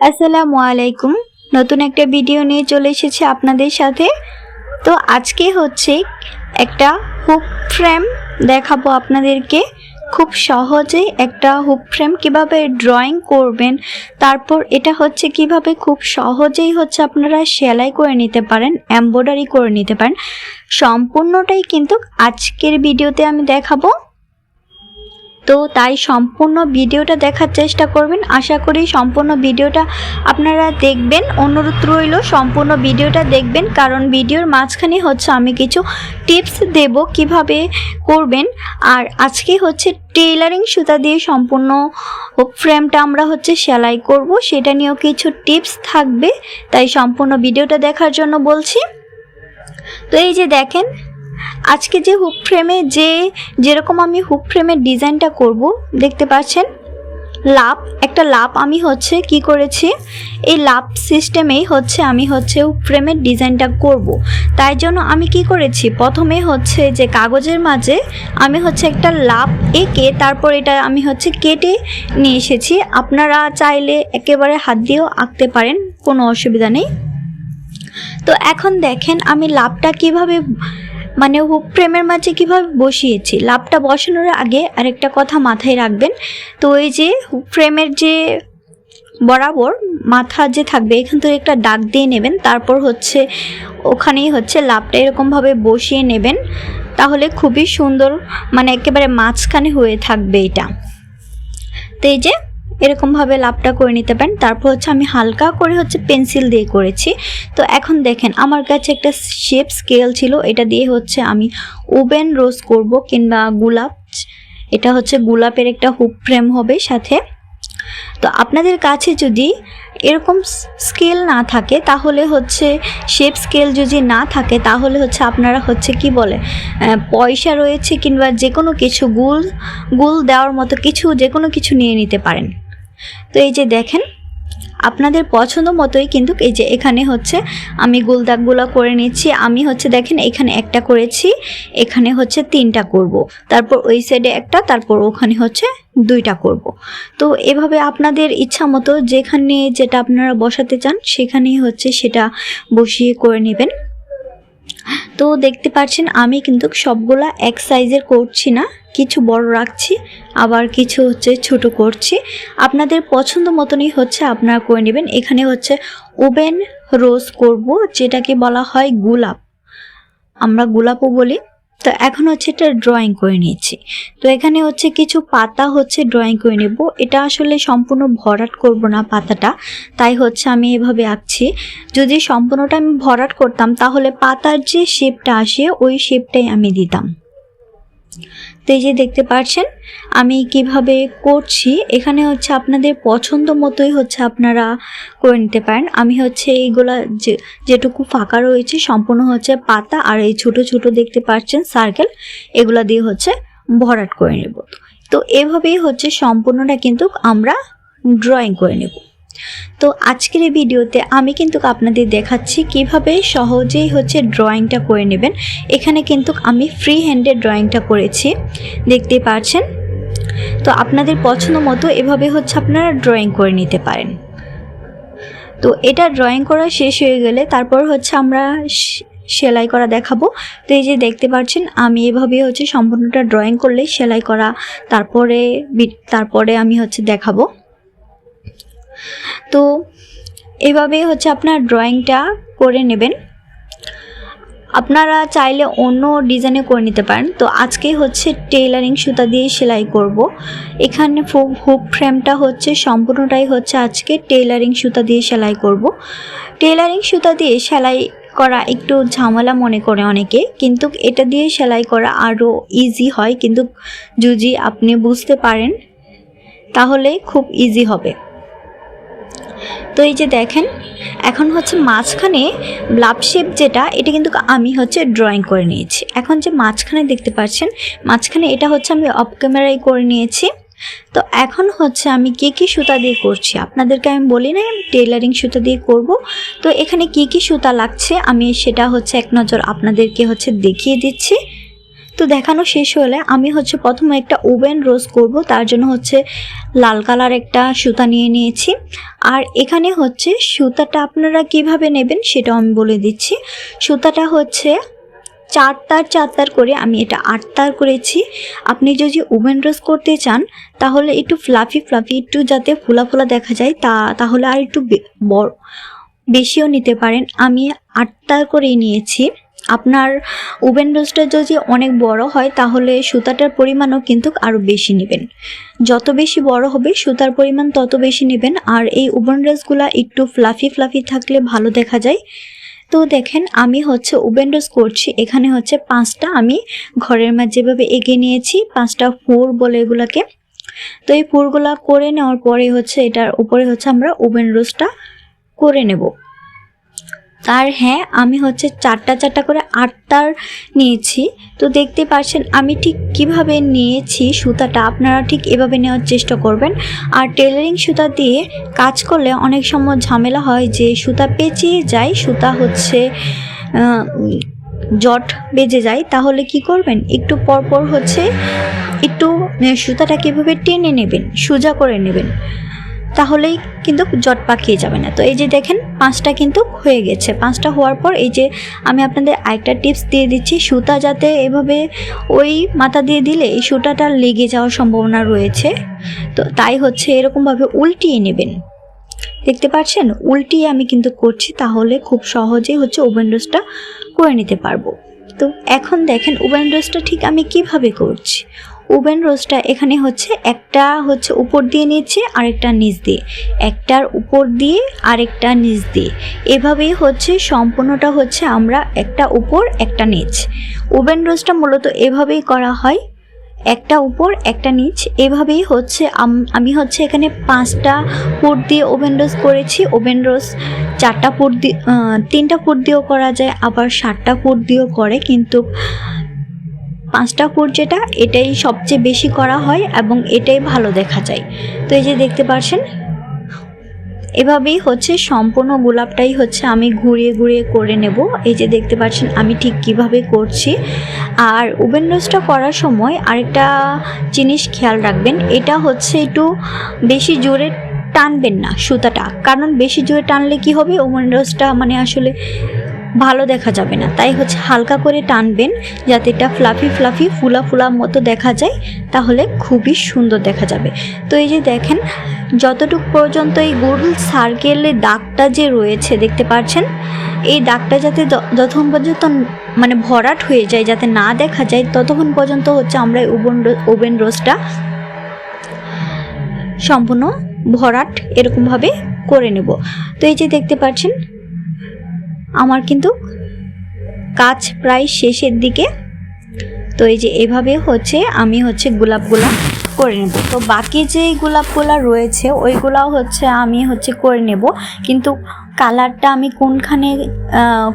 আসসালামু আলাইকুম। নতুন একটা ভিডিও নিয়ে চলে এসেছি আপনাদের সাথে। তো আজকে হচ্ছে একটা হুক ফ্রেম দেখাবো আপনাদেরকে। খুব সহজেই একটা হুক ফ্রেম কীভাবে ড্রয়িং করবেন, তারপর এটা হচ্ছে কীভাবে খুব সহজেই হচ্ছে আপনারা সেলাই করে নিতে পারেন, এমব্রয়ডারি করে নিতে পারেন। সম্পূর্ণটাই কিন্তু আজকের ভিডিওতে আমি দেখাবো। তো তাই সম্পূর্ণ ভিডিওটা দেখার চেষ্টা করবেন। আশা করি সম্পূর্ণ ভিডিওটা আপনারা দেখবেন। অনুরোধ রইল, সম্পূর্ণ ভিডিওটা দেখবেন। কারণ ভিডিওর মাঝখানে হচ্ছে আমি কিছু টিপস দেব কীভাবে করবেন। আর আজকে হচ্ছে টেইলারিং সুতা দিয়ে সম্পূর্ণ ফ্রেমটা আমরা হচ্ছে সেলাই করব। সেটা নিয়েও কিছু টিপস থাকবে। তাই সম্পূর্ণ ভিডিওটা দেখার জন্য বলছি। তো এই যে দেখেন আজকে যে হুক ফ্রেমে যে, যেরকম আমি হুক ফ্রেমের ডিজাইনটা করব, দেখতে পাচ্ছেন? লাভ একটা লাভ আমি হচ্ছে কি করেছি? এই লাভ সিস্টেমেই হচ্ছে আমি হচ্ছে ফ্রেমের ডিজাইনটা করব। তাই জন্য আমি কি করেছি? প্রথমে হচ্ছে যে কাগজের মাঝে আমি হচ্ছে একটা লাভ এঁকে তারপর এটা আমি হচ্ছে কেটে নিয়ে এসেছি। আপনারা চাইলে একেবারে হাত দিয়েও আঁকতে পারেন, কোনো অসুবিধা নেই। তো এখন দেখেন আমি লাভটা কীভাবে মানে হুক ফ্রেমের মাঝে কীভাবে বসিয়েছি? লাভটা বসানোর আগে আরেকটা কথা মাথায় রাখবেন। তো এই যে হুক ফ্রেমের যে বরাবর মাথা যে থাকবে, এখান থেকে একটা দাগ দিয়ে নেবেন। তারপর হচ্ছে ওখানেই হচ্ছে লাভটা এরকমভাবে বসিয়ে নেবেন। তাহলে খুবই সুন্দর মানে একেবারে মাঝখানে হয়ে থাকবে এটা। তো এই যে এরকমভাবে লাভটা করে নিতে পারেন। তারপর হচ্ছে আমি হালকা করে হচ্ছে পেন্সিল দিয়ে করেছি। তো এখন দেখেন, আমার কাছে একটা শেপ স্কেল ছিল। এটা দিয়ে হচ্ছে আমি ওভেন রোজ করব কিংবা গোলাপ, এটা হচ্ছে গোলাপের একটা হুক ফ্রেম হবে সাথে। তো আপনাদের কাছে যদি এরকম স্কেল না থাকে, তাহলে হচ্ছে শেপ স্কেল যদি না থাকে, তাহলে হচ্ছে আপনারা হচ্ছে কি বলে পয়সা রয়েছে কিংবা যে কোনো কিছু, গুল গুল দেওয়ার মতো কিছু যে কোনো কিছু নিয়ে নিতে পারেন। তো এই যে দেখেন, আপনাদের পছন্দ মতোই কিন্তু এই যে এখানে হচ্ছে আমি গোলদাগগুলো করে নিচ্ছি আমি হচ্ছে দেখেন এখানে একটা করেছি, এখানে হচ্ছে তিনটা করব। তারপর ওই সাইডে একটা, তারপর ওখানে হচ্ছে দুইটা করব। তো এভাবে আপনাদের ইচ্ছা মতো যেখানে যেটা আপনারা বসাতে চান, সেখানেই হচ্ছে সেটা বসিয়ে করে নেবেন তো দেখতে পাচ্ছেন, আমি কিন্তু সবগুলা এক সাইজের করছি না। কিছু বড় রাখছি, আবার কিছু হচ্ছে ছোট করছি। আপনাদের পছন্দ মতনই হচ্ছে, আপনারা করে নেবেন। এখানে হচ্ছে ওভেন রোজ করব, যেটাকে বলা হয় গোলাপ। আমরা গোলাপও বলি। তো এখন হচ্ছে এটা ড্রয়িং করে নিচ্ছি তো এখানে হচ্ছে কিছু পাতা হচ্ছে ড্রয়িং করে নেব। এটা আসলে সম্পূর্ণ ভরাট করব না পাতাটা। তাই হচ্ছে আমি এভাবে আঁকছি। যদি সম্পূর্ণটা আমি ভরাট করতাম, তাহলে পাতার যে শেপটা আসে, ওই শেপটাই আমি দিতাম। তো এই যে দেখতে পাচ্ছেন আমি কীভাবে করছি, এখানে হচ্ছে আপনাদের পছন্দ মতোই হচ্ছে আপনারা করে নিতে পারেন। আমি হচ্ছে এইগুলা যে, যেটুকু ফাঁকা রয়েছে সম্পূর্ণ হচ্ছে পাতা, আর এই ছোট ছোট দেখতে পাচ্ছেন সার্কেল এগুলা দিয়ে হচ্ছে ভরাট করে নেব। তো এভাবেই হচ্ছে সম্পূর্ণটা কিন্তু আমরা ড্রয়িং করে নেব। তো আজকের এই ভিডিওতে আমি কিন্তু আপনাদের দেখাচ্ছি কীভাবে সহজেই হচ্ছে ড্রয়িংটা করে নেবেন। এখানে কিন্তু আমি ফ্রি হ্যান্ডে ড্রয়িংটা করেছি। দেখতে পাচ্ছেন? তো আপনাদের পছন্দ মতো এভাবে হচ্ছে আপনারা ড্রয়িং করে নিতে পারেন। তো এটা ড্রয়িং করা শেষ হয়ে গেলে তারপর হচ্ছে আমরা সেলাই করা দেখাবো। তো এই যে দেখতে পাচ্ছেন, আমি এভাবে হচ্ছে সম্পূর্ণটা ড্রয়িং করলে সেলাই করা, তারপরে তারপরে আমি হচ্ছে দেখাবো। তো এভাবেই হচ্ছে আপনার ড্রয়িংটা করে নেবেন। আপনারা চাইলে অন্য ডিজাইনে করে নিতে পারেন। তো আজকে হচ্ছে টেইলারিং সুতা দিয়ে সেলাই করব। এখানে হুক ফ্রেমটা হচ্ছে, সম্পূর্ণটাই হচ্ছে আজকে টেইলারিং সুতা দিয়ে সেলাই করব। টেইলারিং সুতা দিয়ে সেলাই করা একটু ঝামেলা মনে করে অনেকে, কিন্তু এটা দিয়ে সেলাই করা আরও ইজি হয়। কিন্তু যদি আপনি বুঝতে পারেন, তাহলে খুব ইজি হবে। তো এই যে দেখেন, এখন হচ্ছে মাঝখানে ব্লাব শেপ যেটা, এটা কিন্তু আমি হচ্ছে ড্রয়িং করে নিয়েছি। এখন যে মাঝখানে দেখতে পাচ্ছেন, মাঝখানে এটা হচ্ছে আমি অফ ক্যামেরায় করে নিয়েছি। তো এখন হচ্ছে আমি কি কি সুতা দিয়ে করছি? আপনাদেরকে আমি বলি না আমি টেলারিং সুতা দিয়ে করব। তো এখানে কি কি সুতা লাগছে, আমি সেটা হচ্ছে এক নজর আপনাদেরকে হচ্ছে দেখিয়ে দিচ্ছি। তো দেখানো শেষ হলে আমি হচ্ছে প্রথমে একটা ওভেন রোজ করব, তার জন্য হচ্ছে লাল কালার একটা সুতা নিয়ে নিয়েছি। আর এখানে হচ্ছে সুতাটা আপনারা কীভাবে নেবেন সেটাও আমি বলে দিচ্ছি। সুতাটা হচ্ছে চার তার চার তার করে আমি এটা আট তার করেছি। আপনি যদি ওভেন রোজ করতে চান, তাহলে একটু ফ্লাফি ফ্লাফি, একটু যাতে ফোলা ফোলা দেখা যায়, তা তাহলে আর একটু বড় বেশিও নিতে পারেন। আমি আট তার করেই নিয়েছি। আপনার ওভেন রোস্টটা যদি অনেক বড় হয়, তাহলে সুতাটার পরিমাণও কিন্তু আরও বেশি নেবেন। যত বেশি বড় হবে, সুতার পরিমাণ তত বেশি নেবেন। আর এই ওভেন রোস্টগুলো একটু ফ্লাফি ফ্লাফি থাকলে ভালো দেখা যায়। তো দেখেন, আমি হচ্ছে ওভেন রোস্ট করছি। এখানে হচ্ছে পাঁচটা আমি ঘরের মাঝে যেভাবে এগিয়ে নিয়েছি, পাঁচটা ফুর বলে এগুলাকে। তো এই ফুরগুলা করে নেওয়ার পরে হচ্ছে এটার উপরে হচ্ছে আমরা ওভেন রোস্টটা করে নেব। আর হ্যাঁ আমি হচ্ছে চারটা চারটা করে আটটার নিয়েছি। তো দেখতে পাচ্ছেন আমি ঠিক কীভাবে নিয়েছি সুতাটা আপনারা ঠিক এভাবে নেওয়ার চেষ্টা করবেন। আর টেলারিং সুতা দিয়ে কাজ করলে অনেক সময় ঝামেলা হয় যে সুতা পেঁচিয়ে যায় সুতা হচ্ছে জট বেজে যায়। তাহলে কি করবেন? একটু পরপর হচ্ছে একটু আহ, সুতাটা কীভাবে টেনে নেবেন সোজা করে নেবেন। তাহলেই কিন্তু জট পাকিয়ে যাবে না। তো এই যে দেখেন, পাঁচটা কিন্তু হয়ে গেছে। পাঁচটা হওয়ার পর এই যে আমি আপনাদের আরেকটা টিপস দিয়ে দিচ্ছি, সুতা যাতে এভাবে ওই মাথা দিয়ে দিলে এই সুতাটা লেগে যাওয়ার সম্ভাবনা রয়েছে। তো তাই হচ্ছে এরকমভাবে উল্টিয়ে নেবেন। দেখতে পাচ্ছেন? উল্টিয়ে আমি কিন্তু করছি, তাহলে খুব সহজেই হচ্ছে ওভেন রোস্টটা করে নিতে পারব। তো এখন দেখেন, ওভেন রোস্টটা ঠিক আমি কীভাবে করছি? ওভেন রোস্টটা এখানে হচ্ছে একটা হচ্ছে উপর দিয়ে নিচ্ছে আরেকটা নিচ দিয়ে। একটার উপর দিয়ে, আরেকটা নিচ দিয়ে। এভাবেই হচ্ছে সম্পূর্ণটা হচ্ছে আমরা একটা উপর, একটা নিচ। ওভেন রোস্টটা মূলত এভাবেই করা হয়, একটা উপর, একটা নিচ। এভাবেই হচ্ছে আমি হচ্ছে এখানে পাঁচটা ফুট দিয়ে ওভেন রোস্ট করেছি। ওভেন রোস্ট চারটা ফুট দিয়ে তিনটা ফুট দিয়েও করা যায়, আবার সাতটা ফুট দিয়েও করে। কিন্তু পাঁচটা ফুট যেটা, এটাই সবচেয়ে বেশি করা হয় এবং এটাই ভালো দেখা যায়। তো এই যে দেখতে পাচ্ছেন এভাবেই হচ্ছে সম্পূর্ণ গোলাপটাই হচ্ছে আমি ঘুরিয়ে ঘুরিয়ে করে নেব। এই যে দেখতে পাচ্ছেন আমি ঠিক কীভাবে করছি। আর ওভেন রোস্টটা করার সময় আরেকটা জিনিস খেয়াল রাখবেন, এটা হচ্ছে একটু বেশি জোরে টানবেন না সুতাটা। কারণ বেশি জোরে টানলে কি হবে? ওভেন রোস্টটা মানে আসলে ভালো দেখা যাবে না। তাই হচ্ছে হালকা করে টানবেন যাতে এটা ফ্লাফি ফ্লাফি ফুলা ফুলা মতো দেখা যায়, তাহলে খুবই সুন্দর দেখা যাবে। তো এই যে দেখেন, যতটুক পর্যন্ত এই গোল সার্কেলের দাগটা যে রয়েছে, দেখতে পাচ্ছেন? এই দাগটা যাতে যতক্ষণ পর্যন্ত মানে ভরাট হয়ে যায়, যাতে না দেখা যায়, ততক্ষণ পর্যন্ত হচ্ছে আমরা ওভেন ওভেন রোস্টটা সম্পূর্ণ ভরাট এরকমভাবে করে নেব। তো এই যে দেখতে পাচ্ছেন আমার কিন্তু কাজ প্রায় শেষের দিকে। তো এই যে এভাবে হচ্ছে, আমি হচ্ছে গোলাপগুলা করে নেব। তো বাকি যে গোলাপগুলা রয়েছে, ওইগুলাও হচ্ছে আমি হচ্ছে করে নেব। কিন্তু কালারটা আমি কোনখানে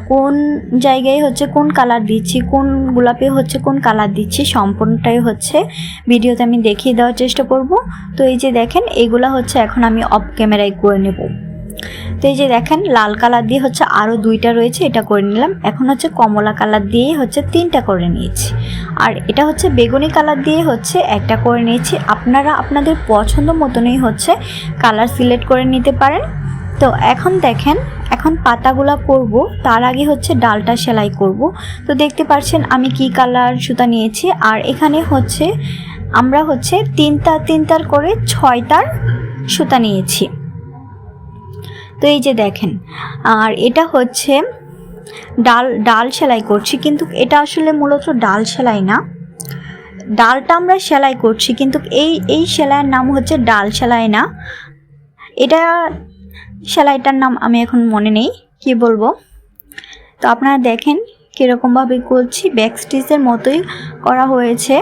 কোন জায়গায় হচ্ছে কোন কালার দিচ্ছি, কোন গোলাপে হচ্ছে কোন কালার দিচ্ছি, সম্পূর্ণটাই হচ্ছে ভিডিওতে আমি দেখিয়ে দেওয়ার চেষ্টা করব। তো এই যে দেখেন এইগুলা হচ্ছে এখন আমি অফ ক্যামেরায় করে নেব। তো এই যে দেখেন, লাল কালার দিয়ে হচ্ছে আরও দুইটা রয়েছে, এটা করে নিলাম। এখন হচ্ছে কমলা কালার দিয়ে হচ্ছে তিনটা করে নিয়েছি। আর এটা হচ্ছে বেগুনি কালার দিয়ে হচ্ছে একটা করে নিয়েছি। আপনারা আপনাদের পছন্দ মতনই হচ্ছে কালার সিলেক্ট করে নিতে পারেন। তো এখন দেখেন, এখন পাতাগুলা করব, তার আগে হচ্ছে ডালটা সেলাই করব। তো দেখতে পাচ্ছেন আমি কি কালার সুতা নিয়েছি। আর এখানে হচ্ছে আমরা হচ্ছে তিনটা, তিনটার করে ছয় তার সুতা নিয়েছি। তো এই যে দেখেন, আর এটা হচ্ছে ডাল ডাল সেলাই করছি, কিন্তু এটা আসলে মূলত ডাল সেলাই না। ডালটা আমরা সেলাই করছি, কিন্তু এই এই সেলাইয়ের নাম হচ্ছে ডাল সেলাই না। এটা সেলাইটার নাম আমি এখন মনে নেই, কি বলব? তো আপনারা দেখেন কীরকমভাবে করছি ব্যাক স্টিচের মতোই করা হয়েছে।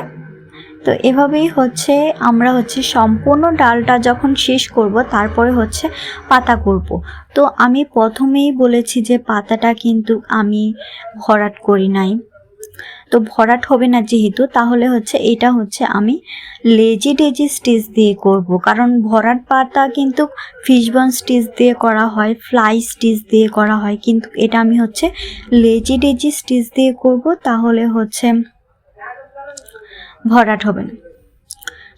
তো এভাবেই হচ্ছে আমরা হচ্ছে সম্পূর্ণ ডালটা যখন শেষ করব, তারপরে হচ্ছে পাতা করব। তো আমি প্রথমেই বলেছি যে পাতাটা কিন্তু আমি ভরাট করি নাই। তো ভরাট হবে না যেহেতু, তাহলে হচ্ছে এটা হচ্ছে আমি লেজি ডেজি স্টিচ দিয়ে করব। কারণ ভরাট পাতা কিন্তু ফিশবন স্টিচ দিয়ে করা হয়, ফ্লাই স্টিচ দিয়ে করা হয়। কিন্তু এটা আমি হচ্ছে লেজি ডেজি স্টিচ দিয়ে করব, তাহলে হচ্ছে ভরাট হবে না।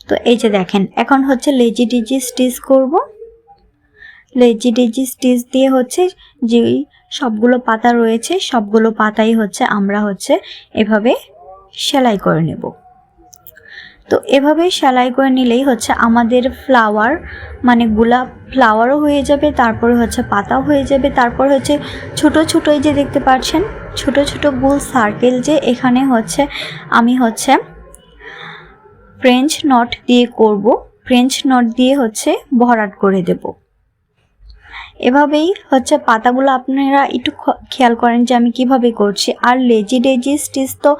তো এই যে দেখেন, এখন হচ্ছে লেজি ডিজি স্টিচ করব। লেজি ডিজি স্টিচ দিয়ে হচ্ছে যে সবগুলো পাতা রয়েছে, সবগুলো পাতাই হচ্ছে আমরা হচ্ছে এভাবে সেলাই করে নেব। তো এভাবে সেলাই করে নিলেই হচ্ছে আমাদের ফ্লাওয়ার মানে গোলাপ ফ্লাওয়ারও হয়ে যাবে, তারপরে হচ্ছে পাতাও হয়ে যাবে, তারপর হচ্ছে ছোট ছোট যে দেখতে পাচ্ছেন, ছোট ছোট গোল সার্কেল যে এখানে হচ্ছে আমি হচ্ছে ফ্রেঞ্চ নট দিয়ে করব। ফ্রেঞ্চ নট দিয়ে হচ্ছে ভরাট করে দেব। এভাবেই হচ্ছে পাতাগুলো আপনারা একটু খেয়াল করেন যে আমি কীভাবে করছি। আর লেজি ডেজি স্টিচ তো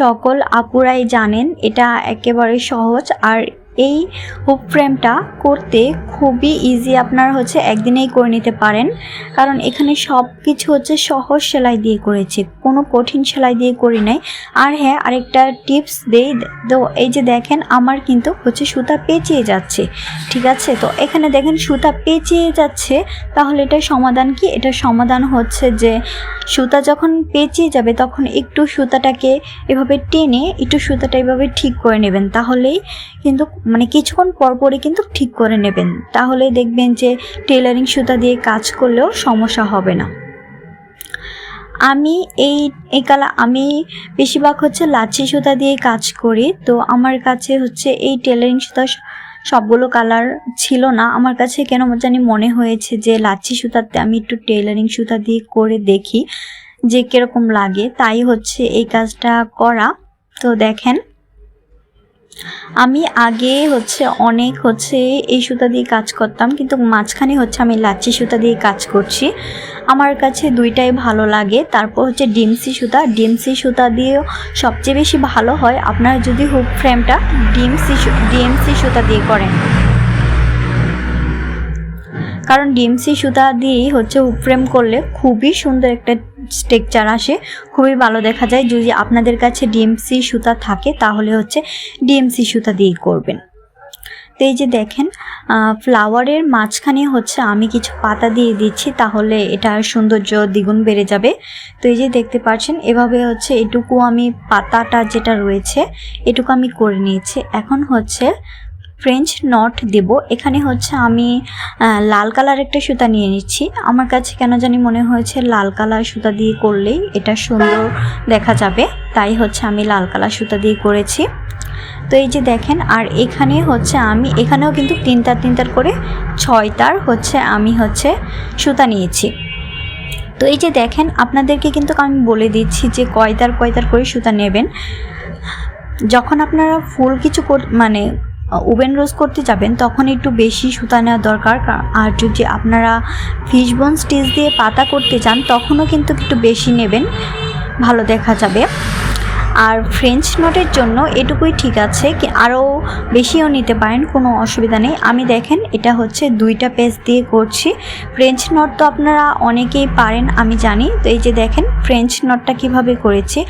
সকল আপুরাই জানেন, এটা একেবারে সহজ। আর এই হুক ফ্রেমটা করতে খুবই ইজি আপনারা হচ্ছে একদিনেই করে নিতে পারেন। কারণ এখানে সব কিছু হচ্ছে সহজ সেলাই দিয়ে করেছি, কোনো কঠিন সেলাই দিয়ে করি নাই। আর হ্যাঁ আরেকটা টিপস দেই, তো এই যে দেখেন, আমার কিন্তু হচ্ছে সুতা পেঁচিয়ে যাচ্ছে, ঠিক আছে? তো এখানে দেখেন সুতা পেঁচিয়ে যাচ্ছে, তাহলে এটার সমাধান কি? এটার সমাধান হচ্ছে যে সুতা যখন পেঁচিয়ে যাবে, তখন একটু সুতাটাকে এভাবে টেনে, একটু সুতাটা এভাবে ঠিক করে নেবেন। তাহলেই কিন্তু মানে কিছুক্ষণ পরপরই কিন্তু ঠিক করে নেবেন। তাহলে দেখবেন যে টেলারিং সুতা দিয়ে কাজ করলেও সমস্যা হবে না। আমি এই এই কালা, আমি বেশিরভাগ হচ্ছে লাচ্ছি সুতা দিয়ে কাজ করি। তো আমার কাছে হচ্ছে এই টেলারিং সুতা সবগুলো কালার ছিল না। আমার কাছে কেন জানি মনে হয়েছে যে লাচ্ছি সুতাতে আমি একটু টেলারিং সুতা দিয়ে করে দেখি যে কীরকম লাগে। তাই হচ্ছে এই কাজটা করা। তো দেখেন আমি আগে হচ্ছে অনেক হচ্ছে এই সুতা দিয়ে কাজ করতাম, কিন্তু মাঝখানে হচ্ছে আমি লাচ্ছি সুতা দিয়ে কাজ করছি। আমার কাছে দুইটাই ভালো লাগে। তারপর হচ্ছে ডিমসি সুতা। ডিমসি সুতা দিয়েও সবচেয়ে বেশি ভালো হয়। আপনারা যদি হুক ফ্রেমটা ডিমসি ডিএমসি সুতা দিয়ে করেন। কারণ ডিএমসি সুতা দিয়েই হচ্ছে ফ্রেম করলে খুবই সুন্দর একটা স্ট্রেকচার আসে, খুবই ভালো দেখা যায়। যদি আপনাদের কাছে ডিএমসি সুতা থাকে, তাহলে হচ্ছে ডিএমসি সুতা দিয়েই করবেন। তো এই যে দেখেন ফ্লাওয়ারের মাঝখানে হচ্ছে আমি কিছু পাতা দিয়ে দিচ্ছি, তাহলে এটার সৌন্দর্য দ্বিগুণ বেড়ে যাবে। তো এই যে দেখতে পাচ্ছেন, এভাবে হচ্ছে এটুকু আমি পাতাটা যেটা রয়েছে, এটুকু আমি করে নিয়েছি। এখন হচ্ছে ফ্রেঞ্চ নট দেব। এখানে হচ্ছে আমি লাল কালার একটা সুতা নিয়ে নিচ্ছি। আমার কাছে কেন জানি মনে হয়েছে লাল কালার সুতা দিয়ে করলেই এটা সুন্দর দেখা যাবে। তাই হচ্ছে আমি লাল কালার সুতা দিয়ে করেছি। তো এই যে দেখেন, আর এখানে হচ্ছে আমি, এখানেও কিন্তু তিন তার তিন তার করে ছয় তার হচ্ছে আমি হচ্ছে সুতা নিয়েছি। তো এই যে দেখেন, আপনাদেরকে কিন্তু আমি বলে দিচ্ছি যে কয় তার কয় করে সুতা নেবেন। যখন আপনারা ফুল কিছু মানে ওভেন রোজ করতে যাবেন, তখন একটু বেশি সুতা নেওয়া দরকার। আর যদি আপনারা ফিশবোন স্টিচ দিয়ে পাতা করতে চান, তখনও কিন্তু একটু বেশি নেবেন। ভালো দেখা যাবে। আর ফ্রেঞ্চ নটের জন্য এটুকুই ঠিক আছে কি আরও বেশিও নিতে পারেন, কোনো অসুবিধা নেই। আমি দেখেন, এটা হচ্ছে দুইটা পেজ দিয়ে করছি। ফ্রেঞ্চ নট তো আপনারা অনেকেই পারেন, আমি জানি। তো এই যে দেখেন ফ্রেঞ্চ নটটা কীভাবে করেছি।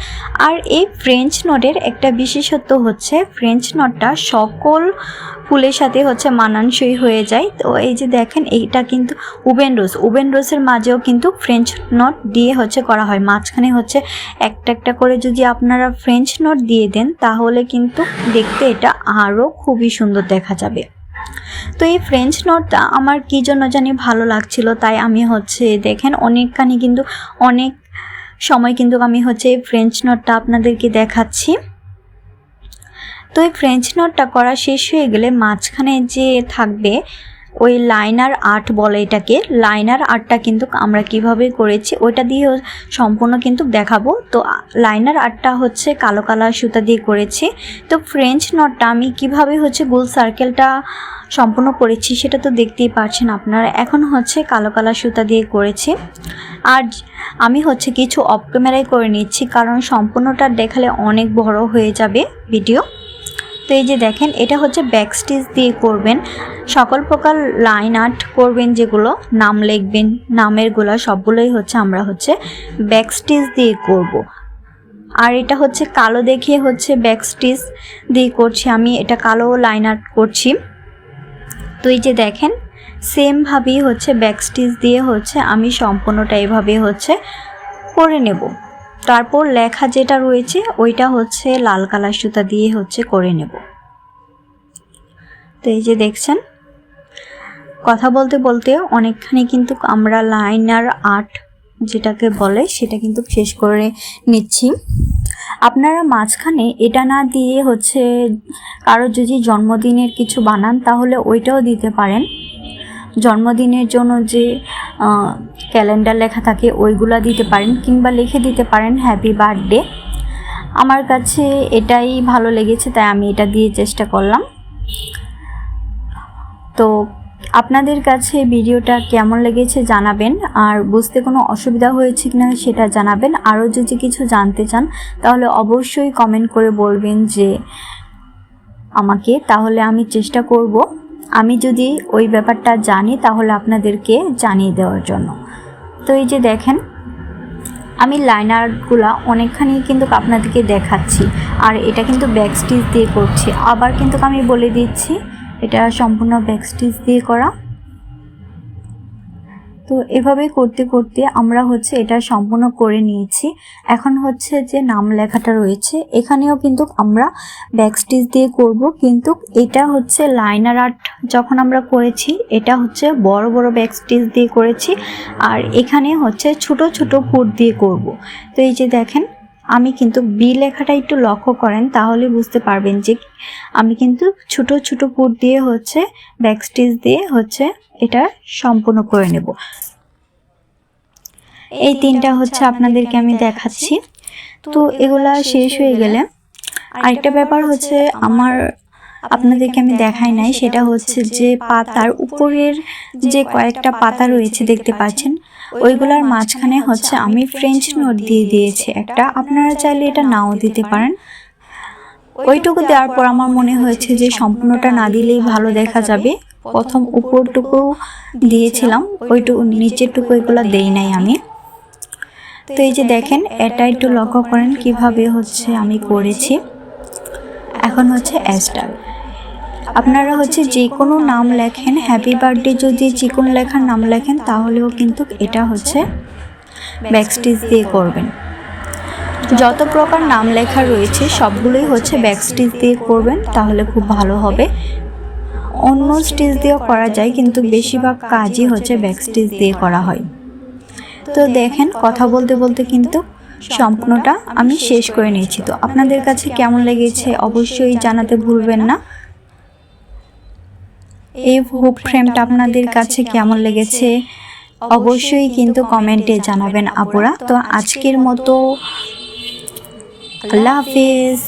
আর এই ফ্রেঞ্চ নটের একটা বিশেষত্ব হচ্ছে ফ্রেঞ্চ নটটা সকল ফুলের সাথে হচ্ছে মানানসই হয়ে যায়। তো এই যে দেখেন, এইটা কিন্তু উবেন রোজ। উবেন রোজের মাঝেও কিন্তু ফ্রেঞ্চ নট দিয়ে হচ্ছে করা হয়। মাঝখানে হচ্ছে একটা একটা করে যদি আপনারা ফ্রেঞ্চ নট দিয়ে দেন, তাহলে কিন্তু দেখতে এটা আরও খুবই সুন্দর দেখা যাবে। তো এই ফ্রেঞ্চ নটটা আমার কী জন্য জানি ভালো লাগছিল, তাই আমি হচ্ছে দেখেন অনেকখানি কিন্তু অনেক সময় কিন্তু আমি হচ্ছে এই ফ্রেঞ্চ নটটা আপনাদেরকে দেখাচ্ছি। তো এই ফ্রেঞ্চ নটটা করা শেষ হয়ে গেলে মাঝখানে যে থাকবে, ওই লাইনার আর্ট বলে এটাকে লাইনার আর্টটা কিন্তু আমরা কীভাবে করেছি ওইটা দিয়ে সম্পূর্ণ কিন্তু দেখাবো। তো লাইনার আর্টটা হচ্ছে কালো কালার সুতা দিয়ে করেছি। তো ফ্রেঞ্চ নটটা আমি কীভাবে হচ্ছে গোল সার্কেলটা সম্পূর্ণ করেছি সেটা তো দেখতেই পাচ্ছেন আপনারা। এখন হচ্ছে কালো কালার সুতা দিয়ে করেছি। আর আমি হচ্ছে কিছু অফ ক্যামেরায় করে নিচ্ছি কারণ সম্পূর্ণটা দেখালে অনেক বড় হয়ে যাবে ভিডিও তো এই যে দেখেন, এটা হচ্ছে ব্যাক স্টিচ দিয়ে করবেন। সকল প্রকার লাইন আর্ট করবেন যেগুলো, নাম লিখবেন, নামের গোলা সবগুলোই হচ্ছে আমরা হচ্ছে ব্যাক স্টিচ দিয়ে করব। আর এটা হচ্ছে কালো দেখিয়ে হচ্ছে ব্যাক স্টিচ দিয়ে করছি আমি, এটা কালো লাইন আর্ট করছি। তো এই যে দেখেন সেমভাবেই হচ্ছে ব্যাক স্টিচ দিয়ে হচ্ছে আমি সম্পূর্ণটা এভাবে হচ্ছে করে নেব। তারপর লেখা যেটা রয়েছে, ওইটা হচ্ছে লাল কালার সুতা দিয়ে হচ্ছে করে নেব। তো এই যে দেখছেন, কথা বলতে বলতে অনেকখানি কিন্তু আমরা লাইনার আর্ট যেটাকে বলে, সেটা কিন্তু শেষ করে নিচ্ছি। আপনারা মাঝখানে এটা না দিয়ে হচ্ছে কারও যদি জন্মদিনের কিছু বানান, তাহলে ওইটাও দিতে পারেন। জন্মদিনের জন্য যে ক্যালেন্ডার লেখা থাকে, ওইগুলা দিতে পারেন কিংবা লিখে দিতে পারেন হ্যাপি বার্থডে আমার কাছে এটাই ভালো লেগেছে, তাই আমি এটা দিয়ে চেষ্টা করলাম। তো আপনাদের কাছে ভিডিওটা কেমন লেগেছে জানাবেন, আর বুঝতে কোনো অসুবিধা হয়েছে কিনা সেটা জানাবেন। আরও যদি কিছু জানতে চান, তাহলে অবশ্যই কমেন্ট করে বলবেন যে আমাকে, তাহলে আমি চেষ্টা করব। আমি যদি ওই ব্যাপারটা জানি, তাহলে আপনাদেরকে জানিয়ে দেওয়ার জন্য। তো এই যে দেখেন, আমি লাইনারগুলো অনেকখানি কিন্তু আপনাদেরকে দেখাচ্ছি। আর এটা কিন্তু ব্যাক স্টিচ দিয়ে করছি। আবার কিন্তু আমি বলে দিচ্ছি, এটা সম্পূর্ণ ব্যাক স্টিচ দিয়ে করা। তো এভাবে করতে করতে আমরা হচ্ছে এটা সম্পূর্ণ করে নিয়েছি। এখন হচ্ছে যে নাম লেখাটা রয়েছে, এখানেও কিন্তু আমরা ব্যাক স্টিচ দিয়ে করব। কিন্তু এটা হচ্ছে লাইনার আর্ট যখন আমরা করেছি, এটা হচ্ছে বড় বড় ব্যাক স্টিচ দিয়ে করেছি। আর এখানে হচ্ছে ছোট ছোট ফুট দিয়ে করব। তো এই যে দেখেন আমি কিন্তু বি লেখাটা একটু লক্ষ্য করেন তাহলে বুঝতে পারবেন যে আমি কিন্তু ছোট ছোট ফুট দিয়ে হচ্ছে ব্যাক স্টিচ দিয়ে হচ্ছে এটা সম্পূর্ণ করে নেব। এই তিনটা হচ্ছে আপনাদেরকে আমি দেখাচ্ছি। তো এগুলা শেষ হয়ে গেলে আরেকটা ব্যাপার হচ্ছে আমার আপনাদেরকে আমি দেখাই নাই সেটা হচ্ছে যে পাতার উপরের যে কয়েকটা পাতা রয়েছে দেখতে পাচ্ছেন ওইগুলার মাঝখানে হচ্ছে আমি ফ্রেঞ্চ নোট দিয়ে দিয়েছি একটা। আপনারা চাইলে এটা নাও দিতে পারেন। ওইটুকু দেওয়ার পর আমার মনে হয়েছে যে সম্পূর্ণটা না দিলেই ভালো দেখা যাবে। প্রথম উপরটুকু দিয়েছিলাম, ওইটুকু নিচেরটুকু এগুলো দেই নাই আমি। তো এই যে দেখেন, এটা একটু লক্ষ্য করেন কীভাবে হচ্ছে আমি করেছি। এখন হচ্ছে অ্যাস্টার আপনারা হচ্ছে যে কোনো নাম লেখেন হ্যাপি বার্থডে যদি যে কোনো লেখার নাম লেখেন, তাহলেও কিন্তু এটা হচ্ছে ব্যাকস্টিচ দিয়ে করবেন। যত প্রকার নাম লেখা রয়েছে, সবগুলোই হচ্ছে ব্যাকস্টিচ দিয়ে করবেন, তাহলে খুব ভালো হবে। অন্য স্টিচ দিয়েও করা যায়, কিন্তু বেশিরভাগ কাজই হচ্ছে ব্যাকস্টিচ দিয়ে করা হয়। তো দেখেন, কথা বলতে বলতে কিন্তু সম্পূর্ণটা আমি শেষ করে নিয়েছি। তো আপনাদের কাছে কেমন লেগেছে, অবশ্যই জানাতে ভুলবেন না। এই হুক ফ্রেমটা আপনাদের কাছে কেমন লেগেছে? অবশ্যই কিন্তু কমেন্টে জানাবেন আপুরা তো আজকের মতো আল্লাহ হাফিজ।